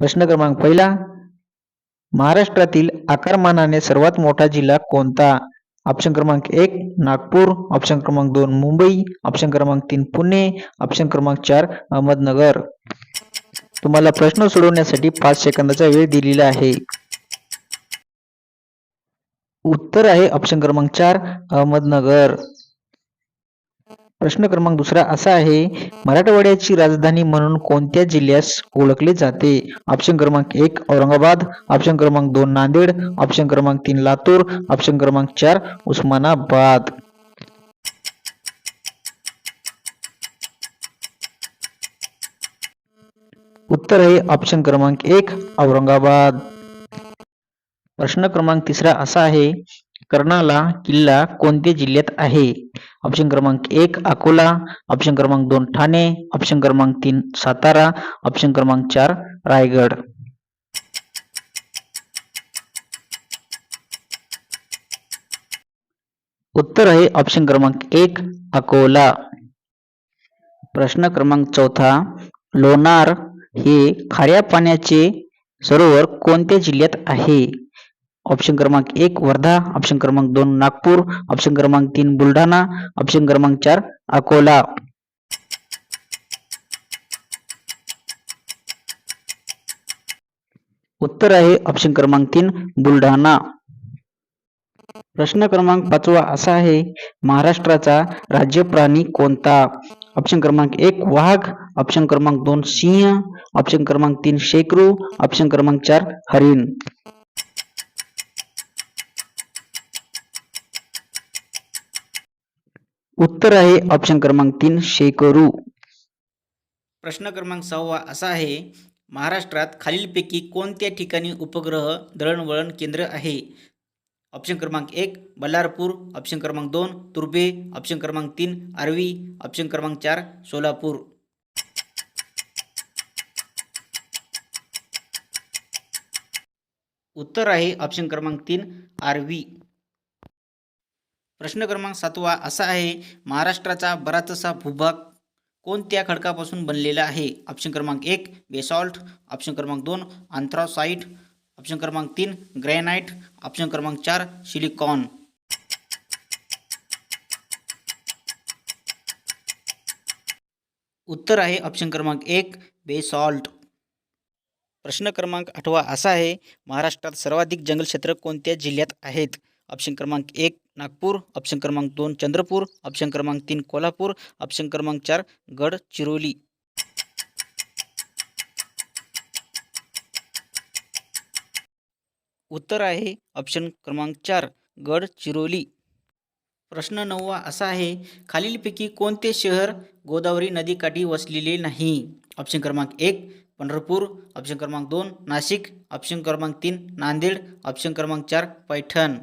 प्रश्न क्रमांक पहिला. महाराष्ट्रातील आकारमानाने सर्वात मोठा जिल्हा कोणता? ऑप्शन क्रमांक एक नागपूर. ऑप्शन क्रमांक दोन मुंबई. ऑप्शन क्रमांक तीन पुणे. ऑप्शन क्रमांक चार अहमदनगर. तुम्हाला प्रश्न सोडवण्यासाठी पाच सेकंदाचा वेळ दिलेला आहे. उत्तर आहे ऑप्शन क्रमांक चार अहमदनगर. प्रश्न क्रमांक दुसरा असा आहे मराठवाड्याची राजधानी म्हणून कोणत्या जिल्ह्यास ओळखले जाते? ऑप्शन क्रमांक एक औरंगाबाद. ऑप्शन क्रमांक दोन नांदेड. ऑप्शन क्रमांक तीन लातूर. ऑप्शन क्रमांक चार उस्मानाबाद. उत्तर आहे ऑप्शन क्रमांक एक औरंगाबाद. प्रश्न क्रमांक तिसरा असा आहे कर्नाला किल्ला कोणत्या जिल्ह्यात आहे? ऑप्शन क्रमांक एक अकोला. ऑप्शन क्रमांक दोन ठाणे. ऑप्शन क्रमांक तीन सातारा. ऑप्शन क्रमांक चार रायगड. उत्तर आहे ऑप्शन क्रमांक एक अकोला. प्रश्न क्रमांक चौथा लोणार हे खाऱ्या पाण्याचे सरोवर कोणत्या जिल्ह्यात आहे? ऑप्शन क्रमांक एक वर्धा. ऑप्शन क्रमांक दोन नागपूर. ऑप्शन क्रमांक तीन बुलढाणा. ऑप्शन क्रमांक चार अकोला. उत्तर आहे ऑप्शन क्रमांक तीन बुलढाणा. प्रश्न क्रमांक पाचवा असा आहे महाराष्ट्राचा राज्य प्राणी कोणता? ऑप्शन क्रमांक एक वाघ. ऑप्शन क्रमांक दोन सिंह. ऑप्शन क्रमांक तीन शेकरू. ऑप्शन क्रमांक चार हरिण. उत्तर आहे ऑप्शन क्रमांक तीन शेकरू. प्रश्न क्रमांक सहावा असा आहे महाराष्ट्रात खालीलपैकी कोणत्या ठिकाणी उपग्रह दळणवळण केंद्र आहे? ऑप्शन क्रमांक एक बल्लारपूर. ऑप्शन क्रमांक दोन तुर्भे. ऑप्शन क्रमांक तीन आर्वी. ऑप्शन क्रमांक चार सोलापूर. उत्तर आहे ऑप्शन क्रमांक तीन आर्वी. प्रश्न क्रमांक सातवा असा आहे महाराष्ट्राचा बराचसा भूभाग कोणत्या खडकापासून बनलेला आहे? ऑप्शन क्रमांक एक बेसॉल्ट ऑप्शन क्रमांक दोन आंथ्रासाईट ऑप्शन क्रमांक तीन ग्रॅनाईट ऑप्शन क्रमांक चार सिलिकॉन उत्तर आहे ऑप्शन क्रमांक एक बेसॉल्ट प्रश्न क्रमांक आठवा असा आहे महाराष्ट्रात सर्वाधिक जंगल क्षेत्र कोणत्या जिल्ह्यात आहेत? ऑप्शन क्रमांक एक नागपूर ऑप्शन क्रमांक दोन चंद्रपूर ऑप्शन क्रमांक तीन कोल्हापूर ऑप्शन क्रमांक चार गडचिरोली उत्तर आहे ऑप्शन क्रमांक चार गडचिरोली प्रश्न नववा असा आहे खालीलपैकी कोणते शहर गोदावरी नदीकाठी वसलेले नाही? ऑप्शन क्रमांक एक पंढरपूर ऑप्शन क्रमांक दोन नाशिक ऑप्शन क्रमांक तीन नांदेड ऑप्शन क्रमांक चार पैठण.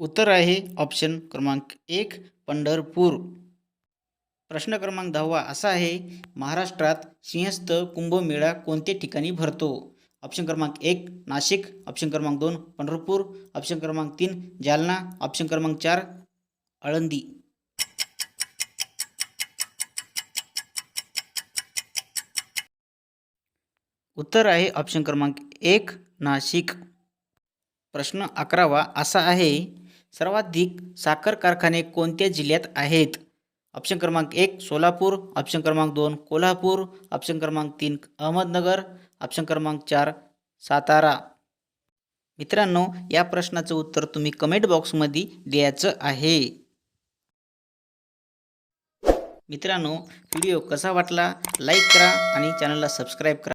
उत्तर आहे ऑप्शन क्रमांक एक पंढरपूर. प्रश्न क्रमांक दहावा असा आहे महाराष्ट्रात सिंहस्थ कुंभमेळा कोणत्या ठिकाणी भरतो? ऑप्शन क्रमांक एक नाशिक. ऑप्शन क्रमांक दोन पंढरपूर. ऑप्शन क्रमांक तीन जालना. ऑप्शन क्रमांक चार आळंदी. उत्तर आहे ऑप्शन क्रमांक एक नाशिक. प्रश्न अकरावा असा आहे सर्वाधिक साखर कारखाने कोणत्या जिल्ह्यात आहेत? ऑप्शन क्रमांक एक सोलापूर. ऑप्शन क्रमांक दोन कोल्हापूर. ऑप्शन क्रमांक तीन अहमदनगर. ऑप्शन क्रमांक चार सातारा. मित्रांनो या प्रश्नाचं उत्तर तुम्ही कमेंट बॉक्समध्ये द्यायचं आहे. मित्रांनो व्हिडिओ कसा वाटला? लाईक करा आणि चॅनलला सबस्क्राईब करा.